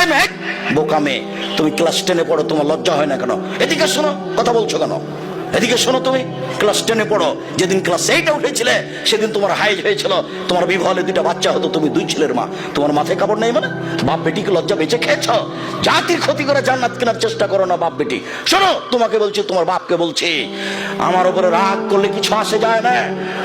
এই মেয়ে বোকা মেয়ে, তুমি ক্লাস টেনে পড়ো, তোমার লজ্জা হয় না কেন? এদিকে শোনো কথা বলছো কেন? এদিকে শোনো তুমি ক্লাস টেনে পড়ো। যেদিন ক্লাস এইটে উঠেছিলে, সেদিন তোমার হাইজ হয়েছিল। তোমার বিবাহলে দুইটা বাচ্চা হতো, তুমি দুই ছেলের মা। তোমার মাথায় কাপড় নেই মানে? বাপ বেটিকে লজ্জা বেঁচে খেয়েছ? জাতির ক্ষতি করে জান্নাত কেনার চেষ্টা করো না বাপ বেটি। শোনো, তোমাকে বলছি, তোমার বাপকে বলছি, আমার উপরে রাগ করলে কিছু আসে যায় না।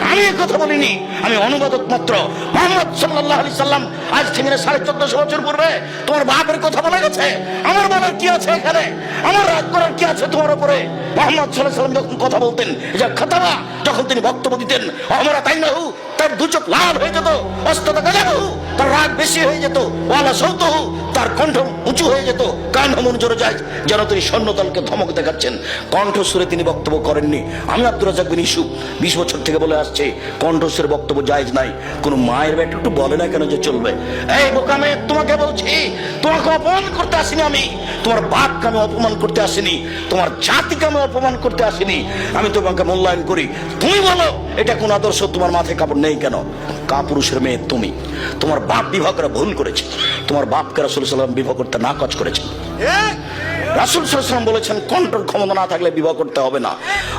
আমি কথা বলিনি, আমি অনুবাদক মাত্র। মোহাম্মদ সাল্লাহ আলি সাল্লাম আজ থেকে সাড়ে চোদ্দশো বছর পূর্বে তোমার বাপের কথা বলে গেছে। আমার বলার কি আছে এখানে? আমার রাগ করার কি আছে তোমার উপরে? মোহাম্মদ সাল্লাম যখন কথা বলতেন যখন তিনি বক্তব্য দিতেন আমরা তাই না হু তার লাল হয়ে যেত তার রাগ বেশি হয়ে যেত, ওয়ালা সৌতহু, তার কণ্ঠ উঁচু হয়ে যেত, কান হমন জোরে যায়, যেন তিনি ধমক দেখাচ্ছেন। কণ্ঠ সুরে তিনি বক্তব্য করেননি। আমি আব্দুল রাজাক বিন ইসুফ বিশ বছর থেকে বলে আসছে, কণ্ঠস্বরের বক্তব্য জায়জ নাই। কোন মায়ের বেটা একটু বলে না কেন যে চলবে? এই বোকামে, তোমাকে বলছি, তোমাকে অপমান করতে আসিনি আমি। তোমার বাপকে আমি অপমান করতে আসিনি। তোমার জাতিকে আমি অপমান করতে আসিনি। আমি তোমাকে মূল্যায়ন করি। তুমি বলো এটা কোন আদর্শ? তোমার মাথায় কাপড় নেই কেন? কাপুরুষের মেয়ে তুমি। তোমার বাপ বিবাহ করে ভুল করেছে। তোমার বাপকে রাসুল সাল্লাম বিবাহ করতে না কাজ করেছে রাসুল সাল্লাম বলেছেন কন্ট্রোল ক্ষমতা না থাকলে বিবাহ করতে হবে না।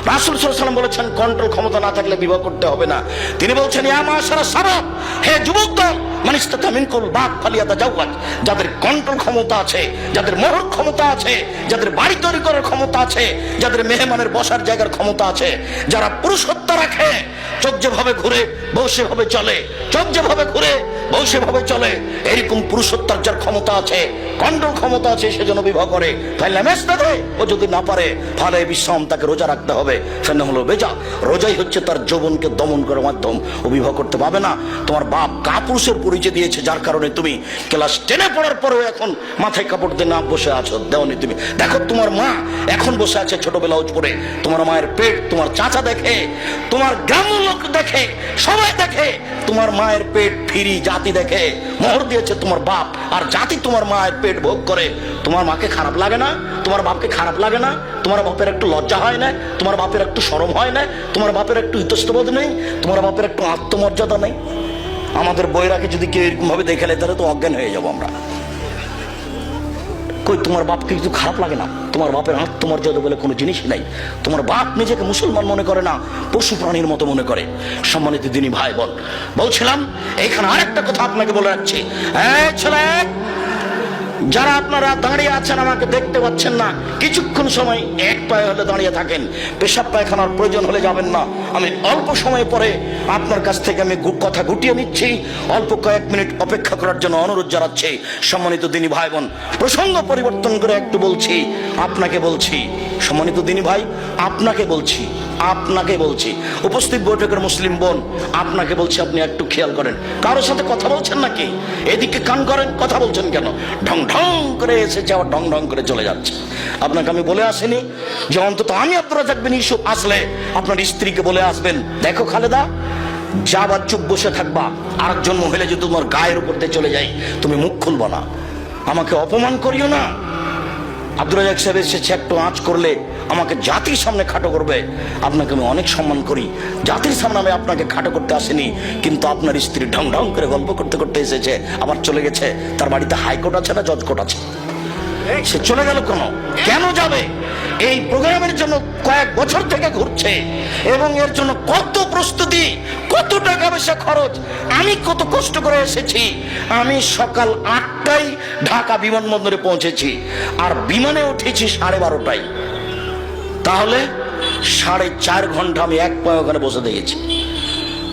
রাসুল সাল্লাম বলেছেন কন্ট্রোল ক্ষমতা না থাকলে বিবাহ করতে হবে না। তিনি বলছেন ইয়া সাবাব হে যুবক দল মানিস্তাতা মিনকুল বাক ফালিয়াতা জাওয়াজ যাদের কন্ট্রোল ক্ষমতা আছে, যাদের মোহর ক্ষমতা আছে, যাদের বাড়ি তৈরি করার ক্ষমতা আছে, যাদের মেহমানের বসার জায়গার ক্ষমতা আছে, যারা পুরুষত্ব রাখে, চোখ যেভাবে ঘুরে, বউ সেভাবে চলে, চোখ যেভাবে ঘুরে বউ সেভাবে চলে। এরকম পুরুষত্বের যার ক্ষমতা আছে কন্ট্রোল ক্ষমতা আছে সেজন্য বিবাহ করে। তাহলে মেসতে ও যদি না পারে, ফলে বিশ্রাম তাকে রোজা রাখতে হবে। সেটা হলো বেজা। রোজাই হচ্ছে তার যৌবনকে দমন করার মাধ্যম। ও বিবাহ করতে পাবে না। তোমার বাপ কাপুরুষের পরিচয় দিয়েছে, যার কারণে তুমি ক্লাস টেনে পড়ার পরেও এখন মাথায় কাপড় দিয়ে না বসে আছো। দেওনি তুমি। দেখো, তোমার মা এখন বসে আছে ছোট ব্লাউজ পরে। তোমার মায়ের পেট তোমার চাচা দেখে, তোমার গ্রাম্য লোক দেখে, সবাই দেখে, তোমার মায়ের পেট ফিরি জাতি দেখে মোহর দিয়েছে তোমার বাপ, আর জাতি তোমার মায়ের পেট ভোগ করে। তোমার মাকে খারাপ লাগে না, তোমার বাপকে খারাপ লাগে না, তোমার বাপের একটু লজ্জা হয় না, তোমার বাপের একটু সরম হয় না, তোমার বাপের একটু ইতস্তবোধ নেই, তোমার বাপের একটু আত্মমর্যাদা নেই। আমাদের বইরাকে যদি কেউ এরকম ভাবে দেখে নেয়, তাহলে তো অজ্ঞান হয়ে যাব আমরা। কই তোমার বাপকে কিছু খারাপ লাগে না। তোমার বাপের আত্মমর্যাদা বলে কোনো জিনিস নাই। তোমার বাপ নিজেকে মুসলমান মনে করে না, পশু প্রাণীর মতো মনে করে। সম্মানিত দিনী ভাই বল বলছিলাম এখানে আরেকটা কথা আপনাকে বলে রাখছি। ছেলে যারা আপনারা দাঁড়িয়ে আছেন আমাকে দেখতে পাচ্ছেন না, কিছুক্ষণ সময় এক পায়ে হলে দাঁড়িয়ে থাকেন। পেশাব পায়খানার প্রয়োজন হলে যাবেন না। আমি অল্প সময় পরে আপনার কাছ থেকে আমি কথা গুটিয়ে নিচ্ছি। অল্প কয়েক মিনিট অপেক্ষা করার জন্য অনুরোধ জানাচ্ছি। সম্মানিত দিনী ভাই বোন, প্রসঙ্গ পরিবর্তন করে একটু বলছি। আপনাকে বলছি সম্মানিত দিনী ভাই, আপনাকে বলছি আপনাকে বলছি, উপস্থিত বৈঠকের মুসলিম বোন, আপনাকে বলছি আপনি একটু খেয়াল করেন। কারোর সাথে কথা বলছেন নাকি? এদিকে কান করেন, কথা বলছেন কেন? ঢং ঢং করে এসেছে, আবার ঢং ঢং করে চলে যাচ্ছে। আপনাকে আমি বলে আসিনি যে অন্তত আমি আপনারা থাকবেন ইস্যু আসলে আপনার স্ত্রীকে বলে আসবেন। দেখো খালেদা, যা যাবার চুপ বসে থাকবা, আরেকজন মহিলা যদি তোমার গায়ের উপর দিয়ে চলে যায়, তুমি মুখ খুলবা না। আমাকে অপমান করিও না। আব্দুল রাজাক সাহেব এসেছে, একটু আঁচ করলে আমাকে জাতির সামনে খাটো করবে। আপনাকে আমি অনেক সম্মান করি। জাতির সামনে আমি আপনাকে খাটো করতে আসিনি, কিন্তু আপনার স্ত্রী ঢং ঢং করে গল্প করতে করতে এসেছে, আবার চলে গেছে। তার বাড়িতে হাইকোর্ট আছে না জজকোর্ট আছে? সে চলে গেল কেন? কেন যাবে? এই প্রোগ্রামের জন্য কয়েক বছর থেকে ঘুরছে এবং এর জন্য কত প্রস্তুতি, কত টাকা পয়সা খরচ, আমি কত কষ্ট করে এসেছি। আমি সকাল আটটায় ঢাকা বিমানবন্দরে পৌঁছেছি আর বিমানে উঠেছি সাড়ে বারোটায়। তাহলে সাড়ে চার ঘণ্টা আমি এক পায়ে ওখানে বসে দিয়েছি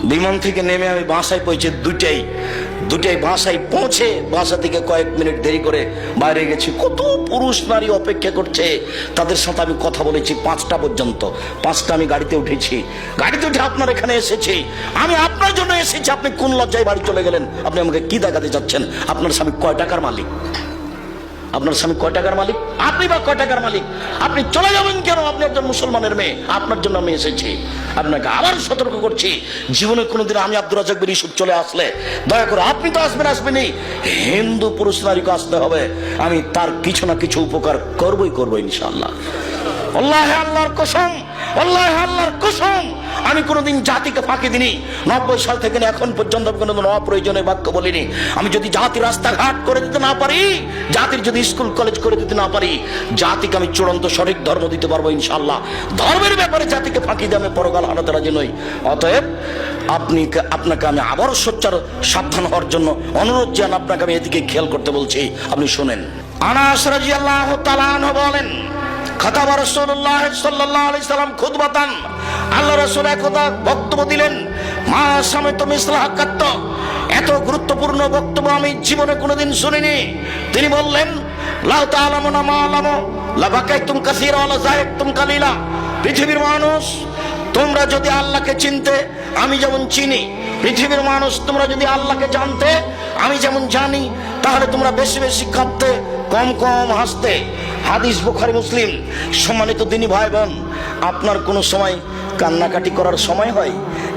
বিমান থেকে নেমে আমি বাসায় পৌঁছে দুটাই দুটাই বাসায় পৌঁছে বাসা থেকে কয়েক মিনিট দেরি করে বাইরে গেছি। কত পুরুষ নারী অপেক্ষা করছে। তাদের সাথে আমি কথা বলেছি পাঁচটা পর্যন্ত। পাঁচটা আমি গাড়িতে উঠেছি। গাড়িতে উঠে আপনার এখানে এসেছি। আমি আপনার জন্য এসেছি। আপনি কোন লজ্জায় বাড়ি চলে গেলেন? আপনি আমাকে কি দেখাতে চাচ্ছেন? আপনার স্বামী কয় টাকার মালিক? আপনার স্বামী কয় টাকার মালিক? আপনি বা কয় টাকার মালিক? আপনি চলে যাবেন কেন? আপনি একজন মুসলমানের মেয়ে। আপনার জন্য আমি এসেছি। আপনাকে আবার সতর্ক করছি। জীবনে কোনোদিন আমি আব্দুল রাজাক বিন ইসুফ চলে আসলে, দয়া করে আপনি তো আসবেন, আসবেনই। হিন্দু পুরুষ নারীকে আসতে হবে। আমি তার কিছু না কিছু উপকার করবই করব ইনশাল্লাহ আল্লাহ আল্লাহর কসম আল্লাহ, আল্লাহর কসম, আমি কোনোদিন জাতিকে ফাঁকি দিনি নব্বই সাল থেকে এখন পর্যন্ত আমি কোনোদিন অপ্রয়োজনে বাক্য বলিনি। আমি যদি জাতি রাস্তাঘাট করে দিতে না পারি, জাতির যদি স্কুল, কলেজ করে দিতে না পারি, জাতিকে আমি চূড়ান্ত সঠিক ধর্ম দিতে পারব ইনশাল্লাহ ধর্মের ব্যাপারে জাতিকে ফাঁকি দিয়ে আমি পরকাল হারাতে রাজি নই। অতএব আপনি আপনাকে আমি আবারও সোচ্চার, সাবধান হওয়ার জন্য অনুরোধ জান আপনাকে আমি এদিকে খেয়াল করতে বলছি। আপনি শুনেন। আনাস রাজিয়াল্লাহ তালান বলেন খাতাবা রাসূলুল্লাহ সাল্লাল্লাহু আলাইহি সাল্লাম খুতবাতান। আল্লাহ রাসূল একদা বক্তব্য দিলেন, মা সামেত মিসলাহ কাত্ত এত গুরুত্বপূর্ণ বক্তব্য আমি জীবনে কোনোদিন শুনিনি। তিনি বললেন, লাউ তাআলামুনা মা আলামু লা বাকাইতুম কাসীরা ওয়া লা যায়তুম কালিলা। পৃথিবীর মানুষ, তোমরা যদি আল্লাহকে চিনতে, আমি যেমন চিনি। পৃথিবীর মানুষ, তোমরা যদি আল্লাহকে জানতে, আমি যেমন জানি, তাহলে তোমরা বেশি বেশি কাঁদতে, কম কম হাসতে। হাদিস বুখারি মুসলিম। সম্মানিত দিনী ভাই বোন আপনার কোনো সময় কান্নাকাটি করার সময় হয়,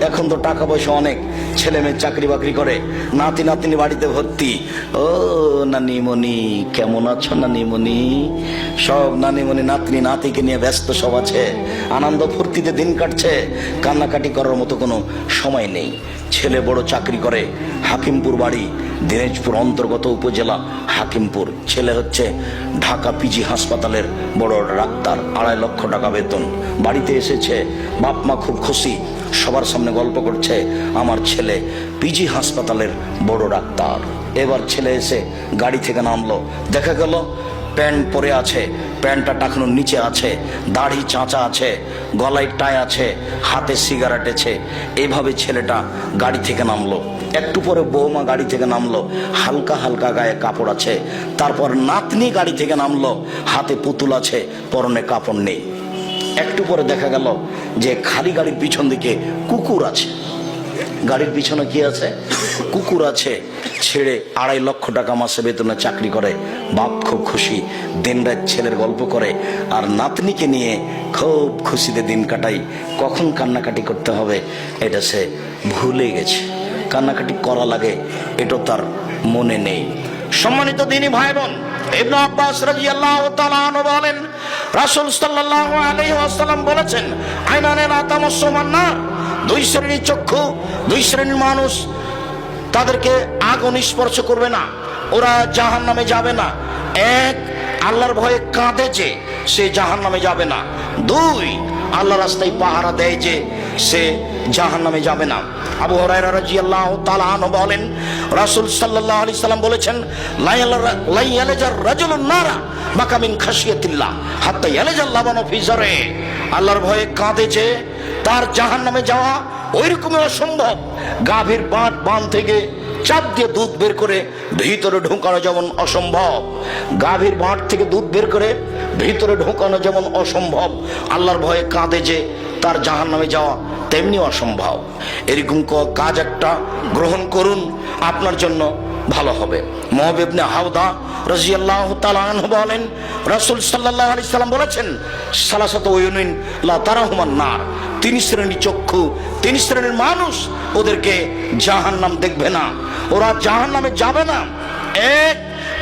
এখন তো টাকা পয়সা অনেক। ছেলে মেয়ে চাকরি বাকরি করে, নাতি নাতিনি বাড়িতে ভর্তি। ও নানিমণি, কেমন আছো নানিমণি? সব নানিমণি নাতনি নাতিকে নিয়ে ব্যস্ত সব আছে। আনন্দ ফুর্তিতে দিন কাটছে। কান্নাকাটি করার মতো কোনো সময় নেই। ছেলে বড় চাকরি করে, হাকিমপুর বাড়ি, দিনাজপুর অন্তর্গত উপজেলা হাকিমপুর। ছেলে হচ্ছে ঢাকা পিজি হাসপাতালের বড় ডাক্তার, আড়াই লক্ষ টাকা বেতন। বাড়িতে এসেছে বাপ মা খুব খুশি। সবার সামনে গল্প করছে আমার ছেলে, পিজি হাসপাতালের বড় ডাক্তার। এবার ছেলে এসে গাড়ি থেকে নামলো। দেখা গেল, প্যান্ট পরে আছে, প্যান্টটা টাকানোর নিচে আছে, দাড়ি চাঁচা আছে, গলায় টাই আছে, হাতে সিগারেট আছে। এইভাবে ছেলেটা গাড়ি থেকে নামলো। একটু পরে বৌমা গাড়ি থেকে নামলো। হালকা হালকা গায়ে কাপড় আছে। তারপর নাতনি গাড়ি থেকে নামলো। হাতে পুতুল আছে, পরনে কাপড় নেই। একটু পরে দেখা গেল যে খালি গাড়ির পিছন দিকে কুকুর আছে। গাড়ির পিছনে কি আছে? কুকুর আছে, ছেড়ে আড়াই লক্ষ টাকা মাসে বেতনে চাকরি করে, বাপ খুব খুশি দিন রাত ছেলের গল্প করে, আর নাতনিকে নিয়ে খুব খুশিতে দিন কাটাই। কখন কান্নাকাটি করতে হবে, এটা সে ভুলে গেছে। কান্নাকাটি করা লাগে, এটা তার মনে নেই। সম্মানিত দিনী ভাই বোন ইবনু আব্বাস রাদিয়াল্লাহু তাআলা আনহু বলেন, রাসূল সাল্লাল্লাহু তামাসসুমান দুই শ্রেণির চক্ষু, দুই শ্রেণির মানুষ তাদেরকে আগুন স্পর্শ করবে না। ওরা জাহান নামে যাবে না। এক, আল্লাহর ভয়ে কাঁদে যে, সে জাহান নামে যাবে না। দুই আল্লাহ রাস্তায় পাহারা দেয় যে, সে জাহান নামে যাবে না। আবু হরাইরা রাদিয়াল্লাহু তাআলা আনহু বলেন রাসূল সাল্লাহ আলি সাল্লাম বলেছেন নারা মাকামিন হাত্তা আল্লাহর ভয়ে কাঁদে তার জাহান নামে যাওয়া ওইরকমই অসম্ভব। গাভীর বাঁধ বাঁধ থেকে চাপ দিয়ে দুধ বের করে ভিতরে ঢোকানো যেমন অসম্ভব। গাভীর বাঁধ থেকে দুধ বের করে ভিতরে ঢোকানো যেমন অসম্ভব। আল্লাহর ভয়ে কাঁদে যে তার জাহান নামে যাওয়া তেমনি অসম্ভব। এরকম কাজ একটা গ্রহণ করুন, আপনার জন্য ভালো হবে। মহাবেবনে হাওদা রাজিয়াল্লাহ তালান বলেন, রাসূল সাল্লাল্লাহু আলাইহি সাল্লাম বলেছেন, সালাসাত ওয়ুনিন লা তারাহুমান নার। তিন শ্রেণির চক্ষু, তিন শ্রেণির মানুষ, ওদেরকে জাহান্নাম দেখবে না। ওরা জাহান্নামে যাবে না। এক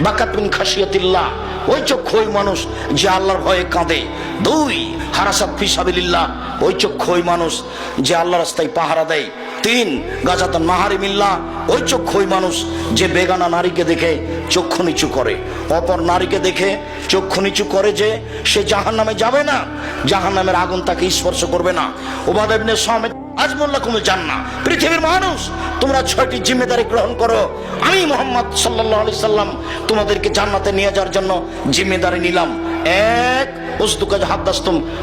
বাকাতুন খাসিয়াতিল্লাহ ওই চক্ষু ওই মানুষ যে আল্লাহর ভয়ে কাঁদে। দুই, হারাসাত ফিসাবিল্লাহ ওই চক্ষু ওই মানুষ যে আল্লাহ রাস্তায় পাহারা দেয়। তিন, গাজাত নাহারি মিল্লা ওই চক্ষু ওই মানুষ যে বেগানা নারীকে দেখে চক্ষু নিচু করে। অপর নারীকে দেখে চক্ষু নিচু করে যে সে জাহান নামে যাবে না জাহান নামের আগুন তাকে স্পর্শ করবে না। ওবাদেবনে সমেত আজমুল্লাহ কুমুল জান্না পৃথিবীর মানুষ, তোমরা ছয়টি জিম্মেদারি গ্রহণ করো। আমি মোহাম্মদ সাল্লাহ আলি সাল্লাম তোমাদেরকে জান্নাতে নিয়ে যাওয়ার জন্য জিম্মেদারি নিলাম। এক বস্তু কাজ হাত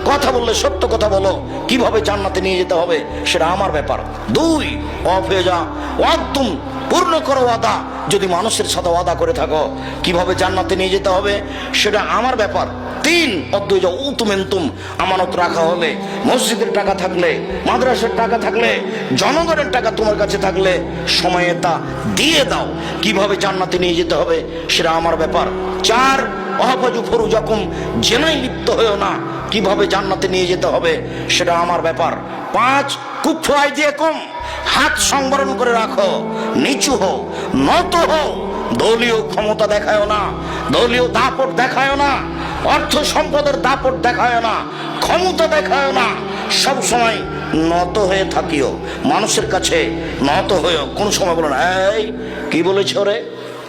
কথা বললে সত্য কথা বলো। কীভাবে জান্নাতে নিয়ে যেতে হবে, সেটা আমার ব্যাপার। দুই অফ হয়ে যা ওয়াক্তুম পূর্ণ করো ওয়াদা। যদি মানুষের সাথে ওয়াদা করে থাকো, কীভাবে জান্নাতে নিয়ে যেতে হবে, সেটা আমার ব্যাপার। তিন, অদ্বৈজ, উতুমেন্তুম, আমানত রাখা হলে মসজিদের টাকা থাকলে, মাদ্রাসার টাকা থাকলে, জনগণের টাকা তোমার কাছে থাকলে সময়ে তা দিয়ে দাও। কীভাবে জান্নাতে নিয়ে যেতে হবে, সেটা আমার ব্যাপার। চার অহাফাজু ফরু যখন জেনাই লিপ্ত হয়েও না, কীভাবে জান্নাতে নিয়ে যেতে হবে? সেটা আমার ব্যাপার। পাঁচ কুফাই দিয়ে কম। হাত সংবরণ করে রাখো। নিচু হও। নত হও। দলীয় ক্ষমতা দেখায় না। দলীয় দাপট দেখায় না। অর্থ সম্পদের দাপট দেখায় না। ক্ষমতা দেখায় না। সব সময় নত হয়ে থাকিও। মানুষের কাছে নত হয়েও। কোন সময় বলো না, এই, কি বলেছে ওরে?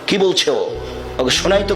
কি বলছে ও? ওকে শোনাই তো।